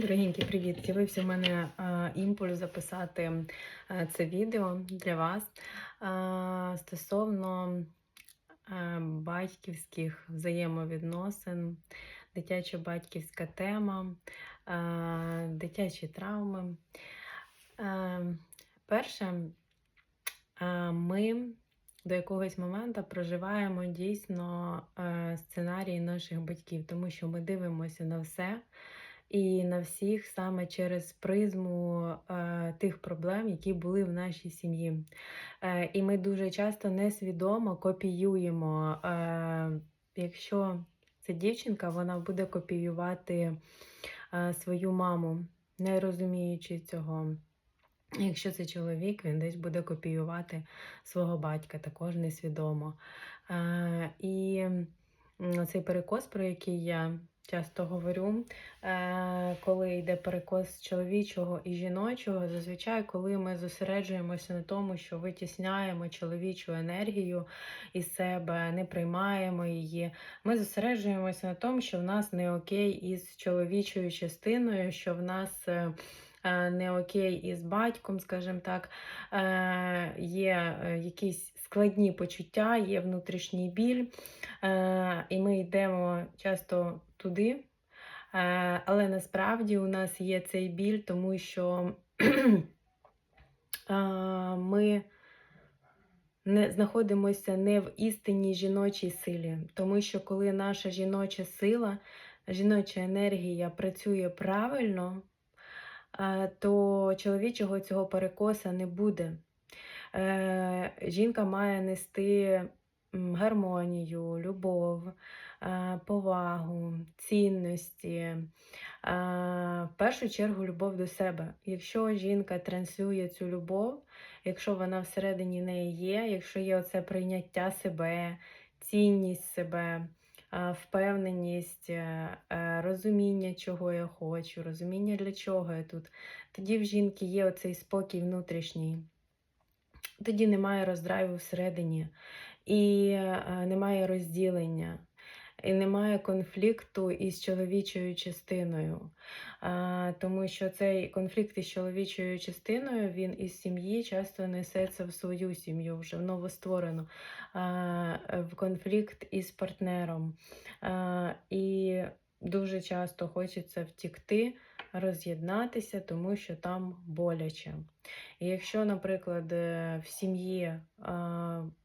Дорогенькі, привіт! З'явився в мене імпульс записати це відео для вас стосовно батьківських взаємовідносин, дитячо-батьківська тема, дитячі травми. Перше, ми до якогось моменту проживаємо дійсно сценарії наших батьків, тому що ми дивимося на все і на всіх саме через призму е, тих проблем, які були в нашій сім'ї. Е, і ми дуже часто несвідомо копіюємо. Е, якщо це дівчинка, вона буде копіювати е, свою маму, не розуміючи цього. Якщо це чоловік, він десь буде копіювати свого батька, також несвідомо. Е, і цей перекос, про який я часто говорю, е, коли йде перекос чоловічого і жіночого, зазвичай, коли ми зосереджуємося на тому, що витісняємо чоловічу енергію із себе, не приймаємо її, ми зосереджуємося на тому, що в нас не окей із чоловічою частиною, що в нас. Е, Не окей із батьком, скажімо так, е, є е, якісь складні почуття, є внутрішній біль, і ми йдемо часто туди. Але насправді у нас є цей біль, тому що ми не знаходимося не в істинній жіночій силі, тому що коли наша жіноча сила, жіноча енергія працює правильно, то чоловічого цього перекоса не буде. Е, Жінка має нести гармонію, любов, е, повагу, цінності. е, В першу чергу любов до себе. Якщо жінка транслює цю любов, якщо вона всередині неї є, якщо є оце прийняття себе, цінність себе, е, впевненість, е, е, розуміння, чого я хочу, розуміння, для чого я тут, тоді в жінки є оцей спокій внутрішній. Тоді немає роздрайву всередині, і е, немає розділення, і немає конфлікту із чоловічою частиною. Тому що цей конфлікт із чоловічою частиною він із сім'ї часто несеться в свою сім'ю, вже в новостворену, в конфлікт із партнером. І дуже часто хочеться втікти, роз'єднатися, тому що там боляче. І якщо, наприклад, е, в сім'ї е,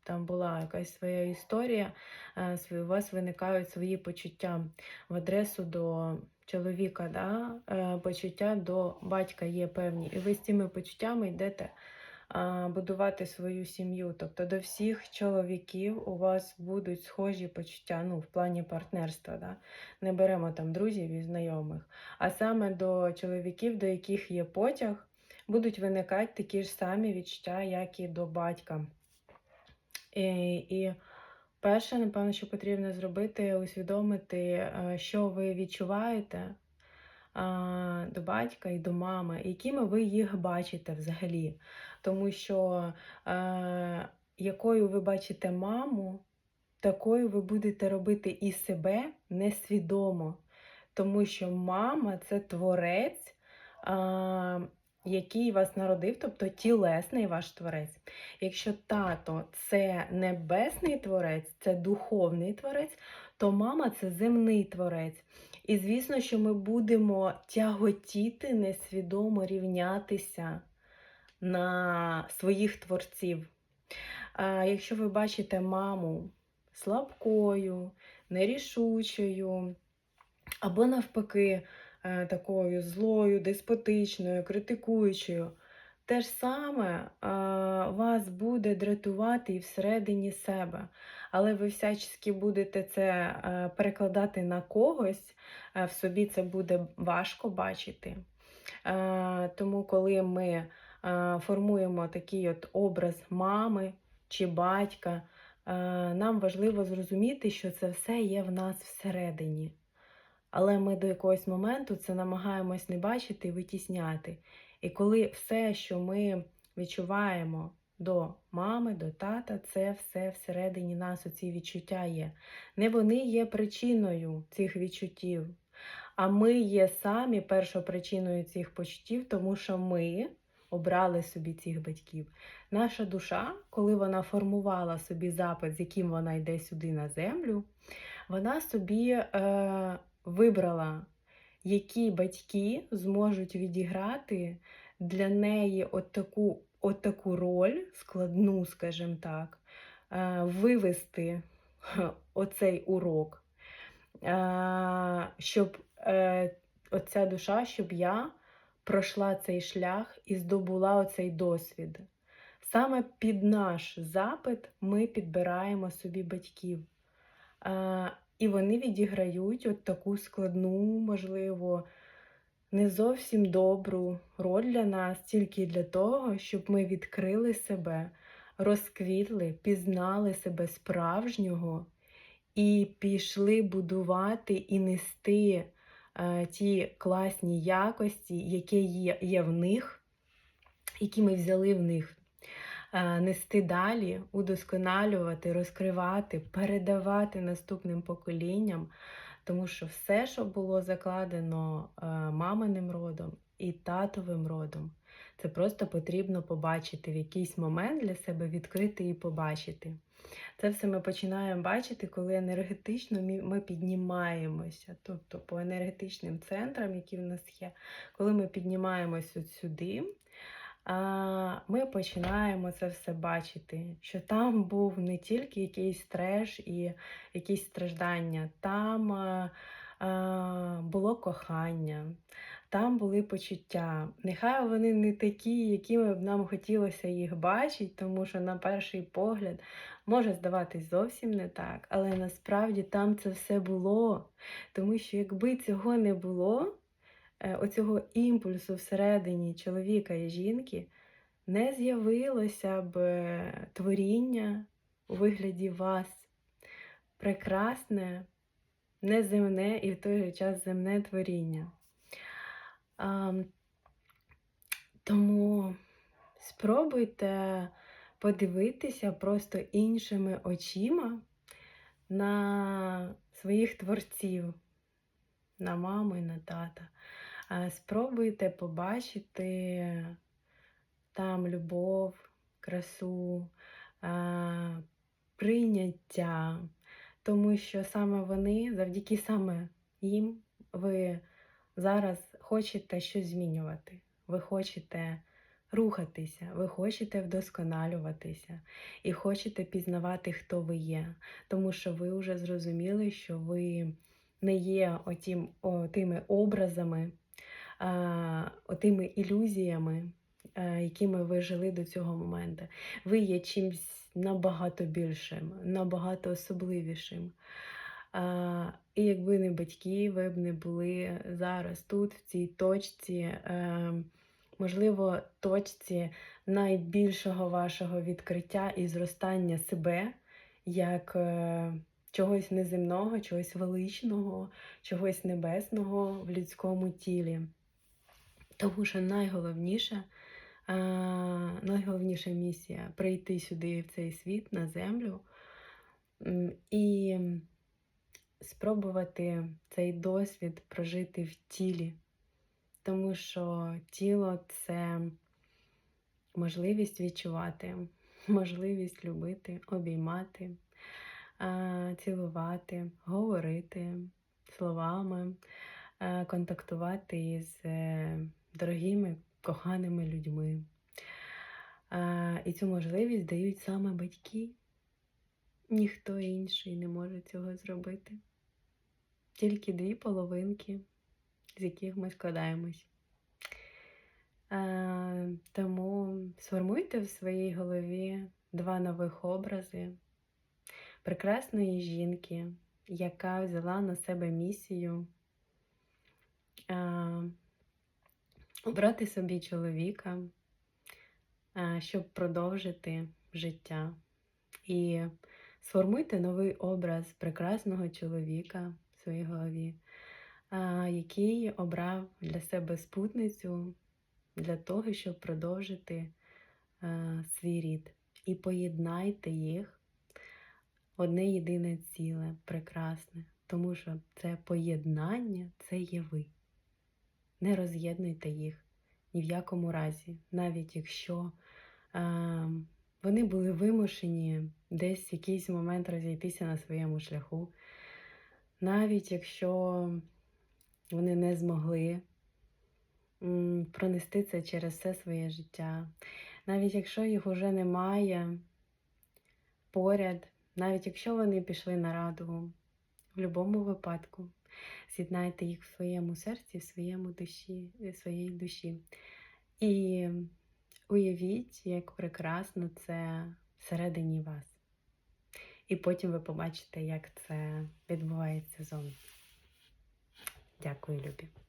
там була якась своя історія, е, у вас виникають свої почуття в адресу до чоловіка, да? почуття до батька є певні, і ви з цими почуттями йдете будувати свою сім'ю. Тобто до всіх чоловіків у вас будуть схожі почуття, ну, в плані партнерства. Да? Не беремо там друзів і знайомих, а саме до чоловіків, до яких є потяг будуть виникати такі ж самі відчуття, як і до батька. І, і перше, напевно, що потрібно зробити, усвідомити, е, що ви відчуваєте до батька і до мами, якими ви їх бачите взагалі. Тому що е, якою ви бачите маму, такою ви будете робити і себе несвідомо. Тому що мама це творець. А, який вас народив, тобто тілесний ваш творець. Якщо тато це небесний творець, це духовний творець, то мама це земний творець. І звісно, що ми будемо тяготіти несвідомо рівнятися на своїх творців. Якщо ви бачите маму слабкою, нерішучою, або навпаки, е, такою злою, деспотичною, критикуючою. Те ж саме вас буде дратувати і всередині себе, але ви всячески будете це перекладати на когось, в собі це буде важко бачити. Тому, коли ми формуємо такий от образ мами чи батька, нам важливо зрозуміти, що це все є в нас всередині. Але ми до якогось моменту це намагаємось не бачити і витісняти. І коли все, що ми відчуваємо до мами, до тата, це все всередині нас, оці відчуття є. Не вони є причиною цих відчуттів, А ми є самі першопричиною цих почуттів, тому що ми обрали собі цих батьків. Наша душа, коли вона формувала собі запит, з яким вона йде сюди на землю, вона собі е, вибрала, які батьки зможуть відіграти для неї от таку, роль, складну, скажімо так, е, вивести оцей урок, е, щоб е, оця душа, щоб я пройшла цей шлях і здобула оцей досвід. Саме під наш запит ми підбираємо собі батьків. І вони відіграють от таку складну, можливо, не зовсім добру роль для нас, тільки для того, щоб ми відкрили себе, розквітли, пізнали себе справжнього і пішли будувати і нести е, ті класні якості, які є, є в них, які ми взяли в них. Е, Нести далі, удосконалювати, розкривати, передавати наступним поколінням, тому що все, що було закладено е, маминим родом і татовим родом, це просто потрібно побачити в якийсь момент для себе відкрити і побачити. Це все ми починаємо бачити, коли енергетично ми піднімаємося, тобто по енергетичним центрам, які в нас є, коли ми піднімаємося от сюди, ми починаємо це все бачити, що там був не тільки якийсь треш і якісь страждання, там а, а, було кохання, там були почуття. Нехай вони не такі, якими б нам хотілося їх бачити, тому що на перший погляд може здаватись зовсім не так, але насправді там це все було. Тому що якби цього не було, е, оцього імпульсу всередині чоловіка і жінки, не з'явилося б е, творіння у вигляді вас. Прекрасне, неземне і в той же час земне творіння. А, тому спробуйте подивитися просто іншими очима на своїх творців, на маму і на тата. Спробуйте побачити там любов, красу, прийняття, тому що саме вони, завдяки саме їм, ви зараз хочете щось змінювати. Ви хочете рухатися, ви хочете вдосконалюватися і хочете пізнавати, хто ви є. Тому що ви вже зрозуміли, що ви не є отім, о, тими образами, отими ілюзіями, а, якими ви жили до цього моменту. Ви є чимсь набагато більшим, набагато особливішим. І якби не батьки, ви б не були зараз тут, в цій точці, е, можливо, точці найбільшого вашого відкриття і зростання себе як е, чогось неземного, чогось величного, чогось небесного в людському тілі. Тому що найголовніше, е, найголовніша місія прийти сюди, в цей світ, на землю. І спробувати цей досвід прожити в тілі, тому що тіло це можливість відчувати, можливість любити, обіймати, цілувати, говорити словами, контактувати із е, дорогими, коханими людьми. І цю можливість дають саме батьки. Ніхто інший не може цього зробити. Тільки дві половинки, з яких ми складаємось. Тому сформуйте в своїй голові два нових образи прекрасної жінки, яка взяла на себе місію обрати собі чоловіка, е, щоб продовжити життя. І сформуйте новий образ прекрасного чоловіка в своїй голові, який обрав для себе спутницю для того, щоб продовжити свій рід. І поєднайте їх одне єдине ціле, прекрасне. тому що це поєднання, це є ви. Не роз'єднуйте їх ні в якому разі, навіть якщо е, вони були вимушені десь в якийсь момент розійтися на своєму шляху, навіть якщо вони не змогли пронести це через все своє життя, навіть якщо їх уже немає поряд, навіть якщо вони пішли на раду, в будь-якому випадку з'єднайте їх в своєму серці, в своєму душі, в своїй душі. І уявіть, як прекрасно це всередині вас. І потім ви побачите, як це відбувається зовні. Дякую, Любі.